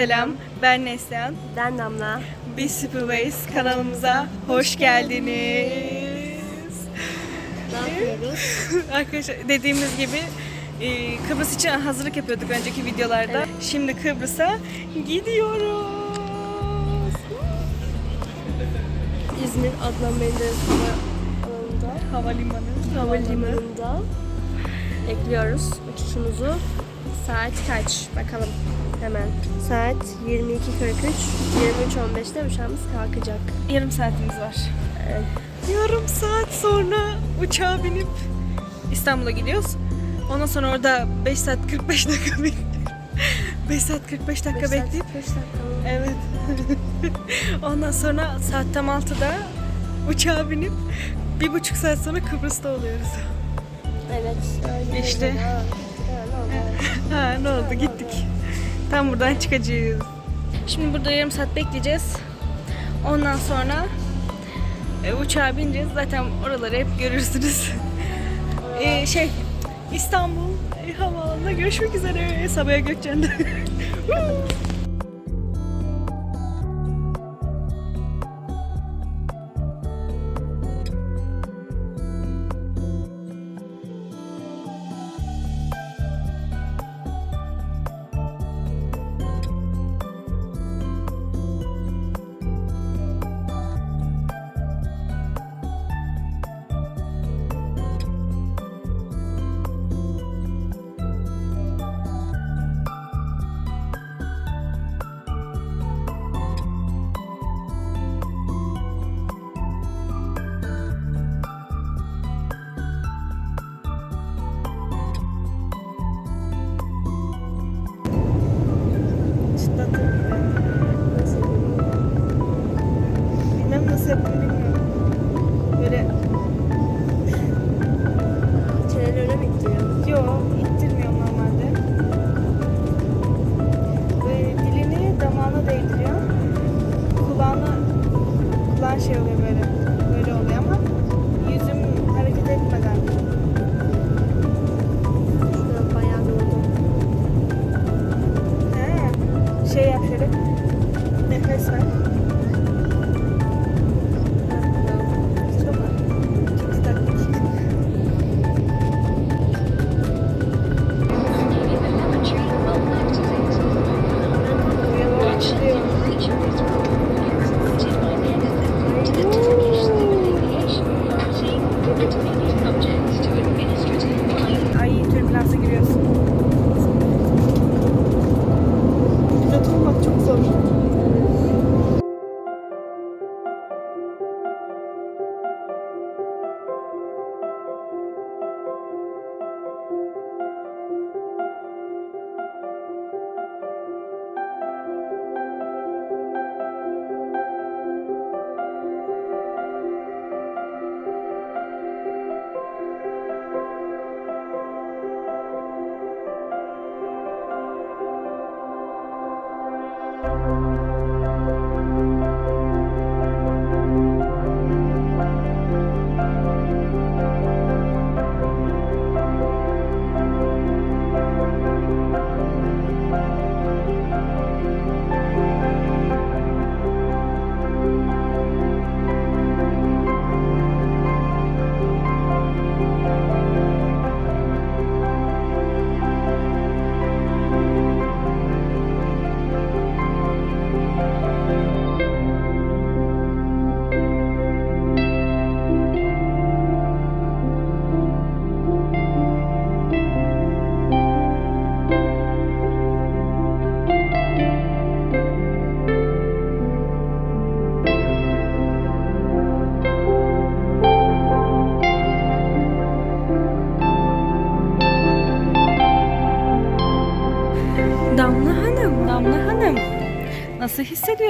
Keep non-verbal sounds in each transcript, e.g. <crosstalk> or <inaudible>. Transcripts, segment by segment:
Selam. Ben Neslihan. Ben Damla. Biz Superways kanalımıza hoş geldiniz. Ne yapıyoruz? <laughs> Arkadaşlar dediğimiz gibi e, Kıbrıs için hazırlık yapıyorduk önceki videolarda. Evet. Şimdi Kıbrıs'a gidiyoruz. İzmir Adnan Menderes alanında. Havalimanı. Havalimanında. Bekliyoruz uçuşumuzu. Saat kaç? Bakalım hemen. Saat 22.43. 23.15'te uçağımız kalkacak. Yarım saatimiz var. Evet. Yarım saat sonra uçağa binip İstanbul'a gidiyoruz. Ondan sonra orada 5 saat 45 dakika bekleyip <laughs> 5 saat 45 dakika Beş saat, bekleyip beş dakika mı? Evet. <laughs> Ondan sonra saat tam 6'da uçağa binip bir buçuk saat sonra Kıbrıs'ta oluyoruz. Evet. öyle İşte. Ha, öyle oldu. Ha ne oldu <laughs> gittik. Tam buradan çıkacağız. Şimdi burada yarım saat bekleyeceğiz. Ondan sonra e, uçağa bineceğiz. Zaten oraları hep görürsünüz. <laughs> E, şey İstanbul e, havaalanında görüşmek üzere. Sabiha Gökçen'de. <laughs>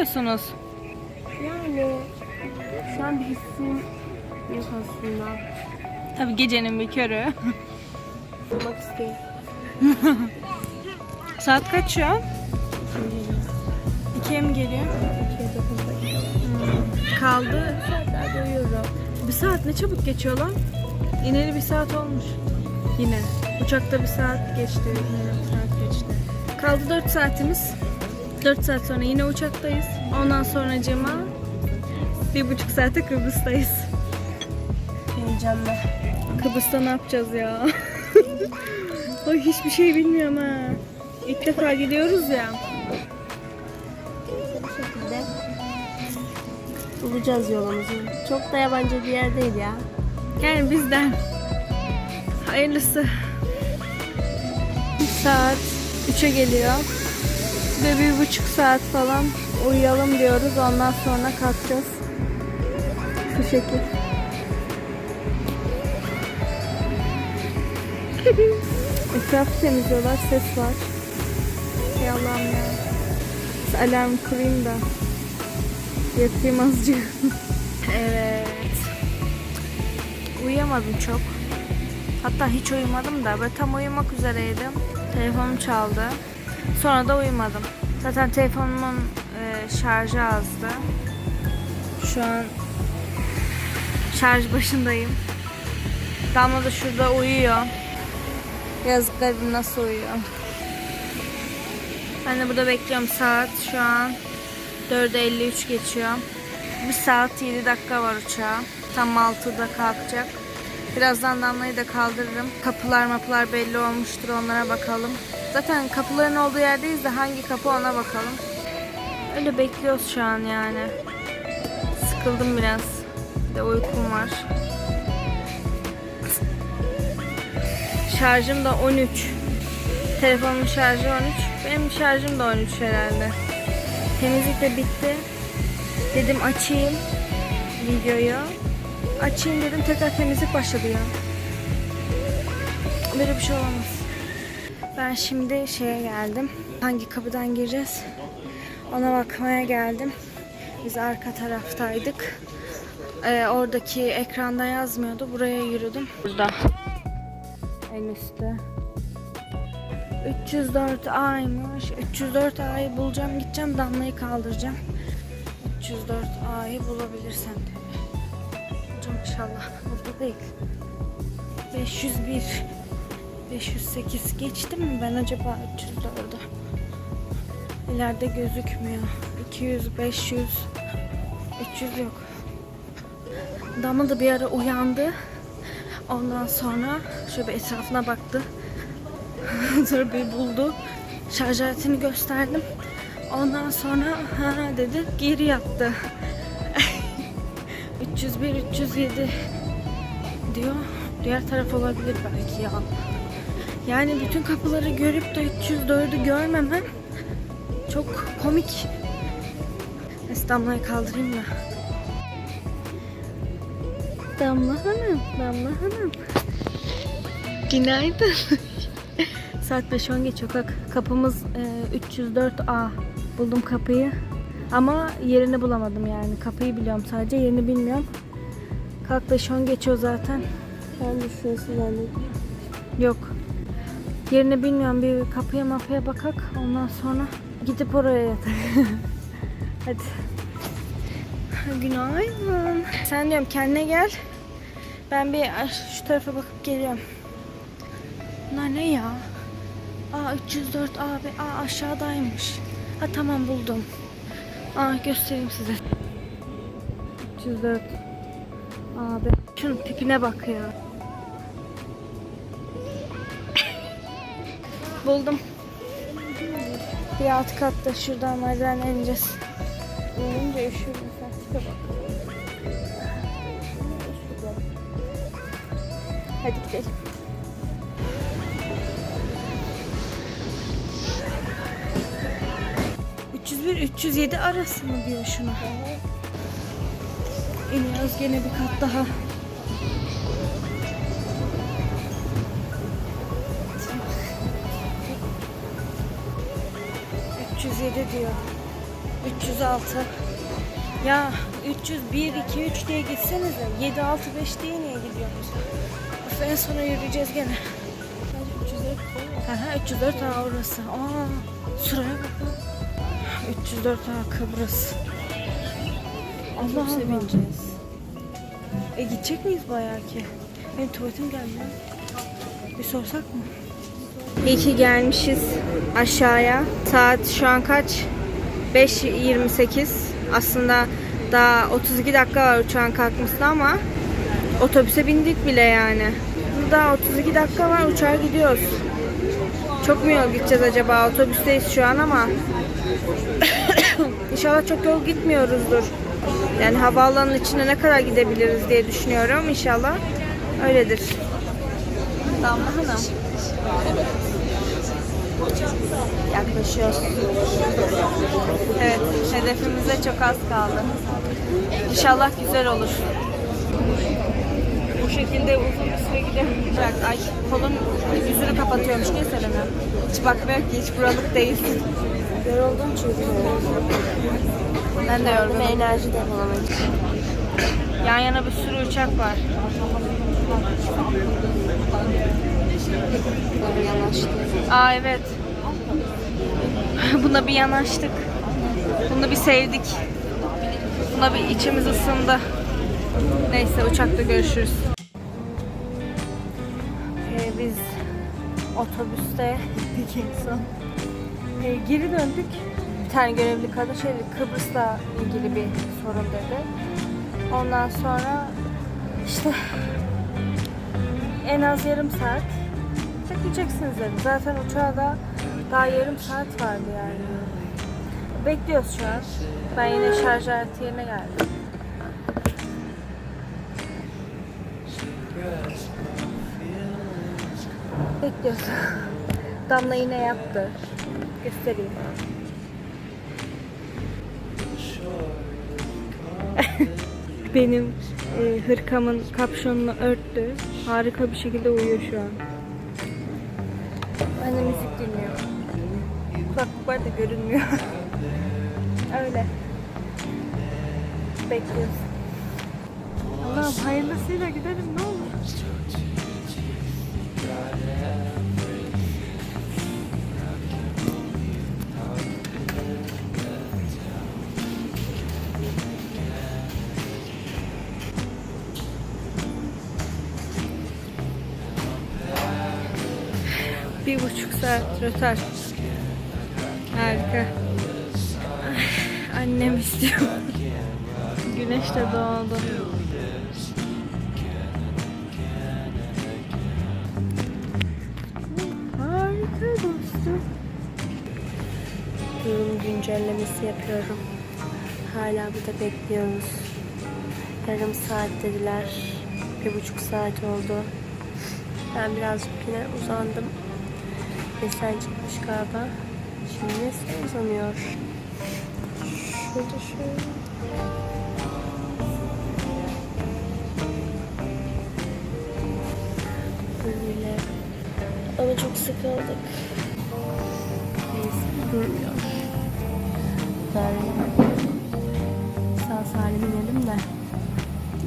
hissediyorsunuz? Yani şu an bir hissim yok aslında. Tabii gecenin bir körü. Olmak istiyorum. <laughs> Saat kaç şu an? İkiye mi geliyor? Kaldı. Saatlerde uyuyorum. Bir saat ne çabuk geçiyor lan. İneli bir saat olmuş. Yine. Uçakta bir saat geçti. Yine bir saat geçti. Kaldı 4 saatimiz. 4 saat sonra yine uçaktayız. Ondan sonra cema bir buçuk saate Kıbrıs'tayız. Heyecanlı. Kıbrıs'ta ne yapacağız ya? <laughs> Ay hiçbir şey bilmiyorum ha. İlk defa gidiyoruz ya. Bu şekilde bulacağız yolumuzu. Çok da yabancı bir yer değil ya. Yani bizden. Hayırlısı. Saat 3'e geliyor. Ve bir buçuk saat falan uyuyalım diyoruz. Ondan sonra kalkacağız. Şu şekil. <laughs> Etrafı temizliyorlar. Ses var. Ey Allah'ım ya. Alarm kurayım da. Yatayım azıcık. evet. Uyuyamadım çok. Hatta hiç uyumadım da böyle tam uyumak üzereydim. Telefonum çaldı. Sonra da uyumadım. Zaten telefonumun e, şarjı azdı. Şu an şarj başındayım. Damla da şurada uyuyor. Yazık garibim nasıl uyuyor. Ben de burada bekliyorum saat şu an 4'e 53 geçiyor. Bir saat 7 dakika var uçağa. Tam 6'da kalkacak. Birazdan Damla'yı da kaldırırım. Kapılar mapılar belli olmuştur onlara bakalım. Zaten kapıların olduğu yerdeyiz de hangi kapı ona bakalım. Öyle bekliyoruz şu an yani. Sıkıldım biraz. Bir de uykum var. Şarjım da 13. Telefonumun şarjı 13. Benim şarjım da 13 herhalde. Temizlik de bitti. Dedim açayım videoyu. Açayım dedim tekrar temizlik başladı ya. Böyle bir şey olamaz. Ben şimdi şeye geldim. Hangi kapıdan gireceğiz? Ona bakmaya geldim. Biz arka taraftaydık. Ee, oradaki ekranda yazmıyordu. Buraya yürüdüm. Burada. En üstte. 304 aymış. 304 ayı bulacağım. Gideceğim Damla'yı kaldıracağım. 304 ayı bulabilirsem tabii. Bulacağım inşallah. Burada değil. 501 508 geçtim mi ben acaba 304'ü? İleride gözükmüyor. 200, 500, 300 yok. Damla da bir ara uyandı. Ondan sonra şöyle bir etrafına baktı. <laughs> sonra beni buldu. Şarj aletini gösterdim. Ondan sonra ha dedi geri yattı. <laughs> 301 307 diyor. Diğer taraf olabilir belki ya. Yani bütün kapıları görüp de 304'ü görmemem çok komik. Neyse Damla'yı kaldırayım da. Damla Hanım, Damla Hanım. Günaydın. <laughs> Saat 5.10 geçiyor. Kalk. Kapımız e, 304A. Buldum kapıyı. Ama yerini bulamadım yani. Kapıyı biliyorum sadece yerini bilmiyorum. Kalk 5.10 geçiyor zaten. Ben de şurası zannediyorum. Yok. Yerini bilmiyorum. Bir kapıya mapıya bakak. Ondan sonra gidip oraya yatak. <laughs> Hadi. Günaydın. Sen diyorum kendine gel. Ben bir şu tarafa bakıp geliyorum. Bunlar ne ya? Aa 304 abi. Aa aşağıdaymış. Ha tamam buldum. Aa göstereyim size. 304 abi. Şunun tipine bak ya. Buldum. Bir alt katta şuradan merdiven ineceğiz. İnince üşüyorum sen. Hadi gidelim. ...301 307 arası mı diyor şuna? İniyoruz gene bir kat daha. ...307 diyor. 306. Ya 301, 2, 3 diye gitsenize. 7, 6, 5 diye niye gidiyorsunuz? Of en sona yürüyeceğiz gene. Aha 304 ha orası. Aa, sıraya bak. lan. 304 ha Kıbrıs. Allah Allah. bineceğiz. E gidecek miyiz bayağı ki? Benim tuvaletim geldi lan. Bir sorsak mı? İyi ki gelmişiz aşağıya. Saat şu an kaç? 5.28 aslında daha 32 dakika var uçağın kalkmasına ama otobüse bindik bile yani. Daha 32 dakika var uçağa gidiyoruz. Çok mu yol gideceğiz acaba? Otobüsteyiz şu an ama <coughs> İnşallah çok yol gitmiyoruzdur. Yani havaalanının içine ne kadar gidebiliriz diye düşünüyorum. İnşallah öyledir. Damla Hanım. Yaklaşıyoruz. Evet, hedefimize çok az kaldı. İnşallah güzel olur. Bu şekilde uzun bir süre gidemeyecek. Ay kolun yüzünü kapatıyormuş. Ne Selena? Hiç bakmıyor ki hiç buralık değilsin. Yoruldum çünkü. Ben de yorgunum. enerji depolamak için. Yan yana bir sürü uçak var. Yanaştı. Aa evet. <laughs> Buna bir yanaştık. Bunu bir sevdik. Buna bir içimiz ısındı. Neyse uçakta görüşürüz. Ee, biz otobüste gittik en son. Ee, geri döndük. Bir tane görevli kadın şey dedi, Kıbrıs'la ilgili bir sorun dedi. Ondan sonra işte en az yarım saat bekleyeceksiniz dedi. Zaten uçağa da daha yarım saat vardı yani. Bekliyoruz şu an. Ben yine şarj aleti yerine geldim. Bekliyoruz. <laughs> Damla yine yaptı. Göstereyim. <laughs> Benim e, hırkamın kapşonunu örttü. Harika bir şekilde uyuyor şu an. Ben de müzik dinliyorum. Kulaklık var da görünmüyor. <laughs> Öyle. Bekliyoruz. Allah'ım hayırlısıyla gidelim ne olur. Saat rötar. Harika. Ay, Annem istiyor. <laughs> Güneş de doğdu. Harika dostum. Durum güncellemesi yapıyorum. Hala burada bekliyoruz. Yarım saat dediler. Bir buçuk saat oldu. Ben birazcık yine uzandım. Desen çıkmış galiba. Şimdi Nesen uzanıyor. Şurada şöyle. Böyle. Ama çok sıkıldık. Neyse durmuyor. Ben sağ salim inelim de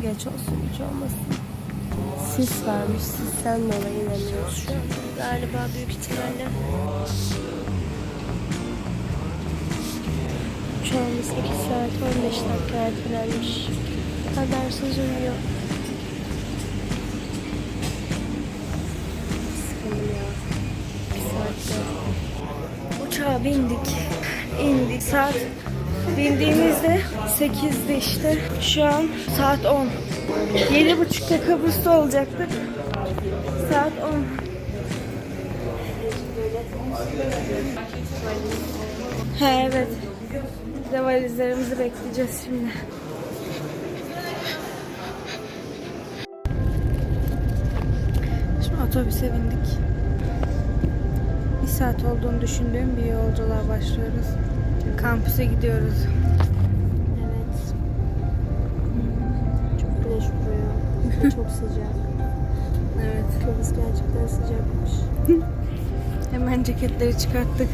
geç olsun hiç olmasın. Sis varmış. Sisten dolayı inemiyoruz şu an. Galiba büyük ihtimalle. Uçağımız 2 saat 15 dakika ertelenmiş. Habersiz uyuyor. Sıkıldım ya. 2 saatte. Uçağa bindik. indik. Saat bindiğimizde 8'di işte. Şu an saat 10. 7.30'da Kıbrıs'ta olacaktık. Saat 10. Ha evet. Biz de valizlerimizi bekleyeceğiz şimdi. Şimdi otobüse bindik. Bir saat olduğunu düşündüğüm bir yolculuğa başlıyoruz. Kampüse gidiyoruz. Çok sıcak. Evet. Kıbrıs gerçekten sıcakmış. <laughs> Hemen ceketleri çıkarttık.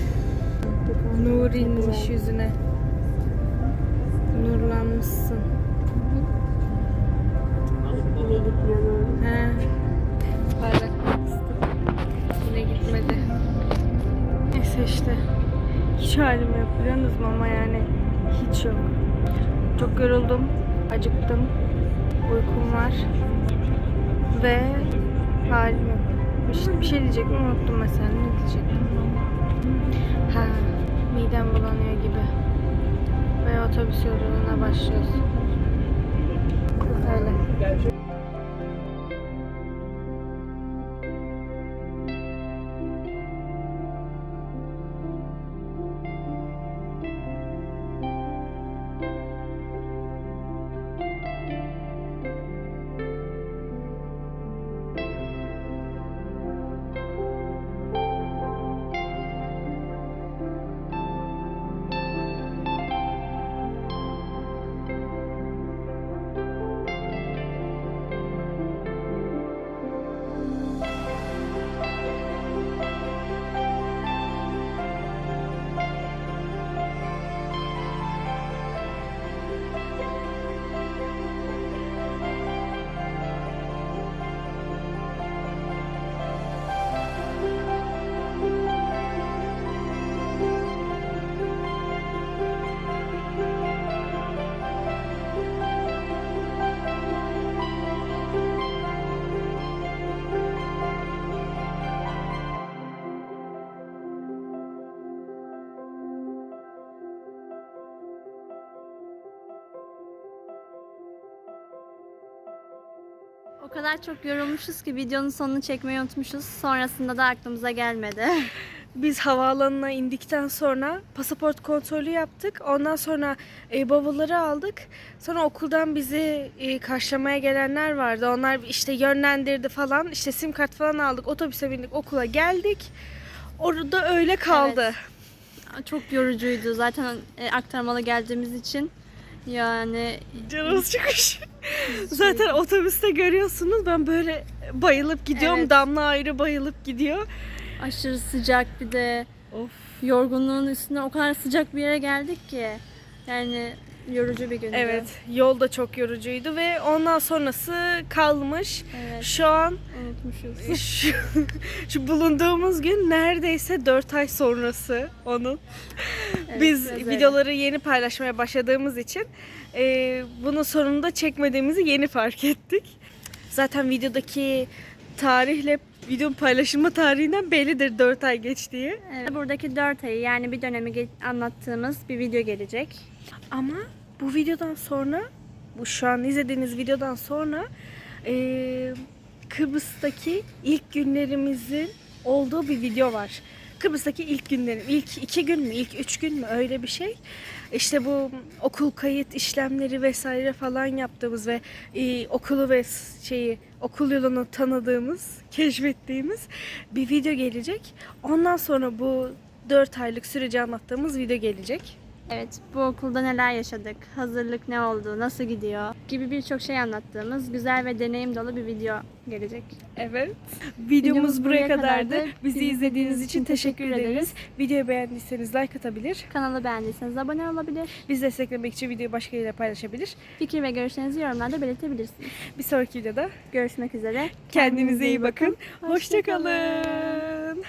Nur inmiş yüzüne. Nurlanmışsın. He. Parlak Yine gitmedi. Neyse işte. Hiç halim yok biliyorsunuz mu ama yani hiç yok. Çok yoruldum. Acıktım. Uykum var. Ve halim yok. Bir şey, bir şey diyecektim unuttum mesela. Ne diyecektim? Ha, midem bulanıyor gibi. otobüs yolculuğuna başlıyoruz. Öyle. Kadar çok yorulmuşuz ki videonun sonunu çekmeyi unutmuşuz. Sonrasında da aklımıza gelmedi. <laughs> Biz havaalanına indikten sonra pasaport kontrolü yaptık. Ondan sonra e, bavulları aldık. Sonra okuldan bizi e, karşılamaya gelenler vardı. Onlar işte yönlendirdi falan. İşte sim kart falan aldık. Otobüse bindik. Okula geldik. Orada öyle kaldı. çok yorucuydu zaten e, aktarmalı geldiğimiz için. Yani Canımız çıkmış. Zaten otobüste görüyorsunuz ben böyle bayılıp gidiyorum. Evet. Damla ayrı bayılıp gidiyor. aşırı sıcak bir de Of. yorgunluğun üstüne o kadar sıcak bir yere geldik ki. Yani yorucu bir gündü. Evet, yol da çok yorucuydu ve ondan sonrası kalmış. Evet, Şu an unutmuşuz. <laughs> şu, şu bulunduğumuz gün neredeyse 4 ay sonrası onun. Evet, Biz öyle. videoları yeni paylaşmaya başladığımız için e, bunun sonunda çekmediğimizi yeni fark ettik. Zaten videodaki tarihle videonun paylaşılma tarihinden bellidir 4 ay geçtiği. Evet, buradaki 4 ayı yani bir dönemi anlattığımız bir video gelecek. Ama bu videodan sonra, bu şu an izlediğiniz videodan sonra eee, Kıbrıs'taki ilk günlerimizin olduğu bir video var. Kıbrıs'taki ilk günlerim, ilk iki gün mü, ilk üç gün mü öyle bir şey. İşte bu okul kayıt işlemleri vesaire falan yaptığımız ve e, okulu ve şeyi okul yolunu tanıdığımız, keşfettiğimiz bir video gelecek. Ondan sonra bu 4 aylık süreci anlattığımız video gelecek. Evet, bu okulda neler yaşadık, hazırlık ne oldu, nasıl gidiyor gibi birçok şey anlattığımız güzel ve deneyim dolu bir video gelecek. Evet. Videomuz buraya kadardı. Bizi izlediğiniz için teşekkür ederiz. Videoyu beğendiyseniz like atabilir. Kanalı beğendiyseniz abone olabilir. Bizi desteklemek için videoyu başkalarıyla paylaşabilir. Fikir ve görüşlerinizi yorumlarda belirtebilirsiniz. Bir sonraki videoda Görüşmek üzere. kendinize iyi bakın. Hoşça kalın. Hoşçakalın.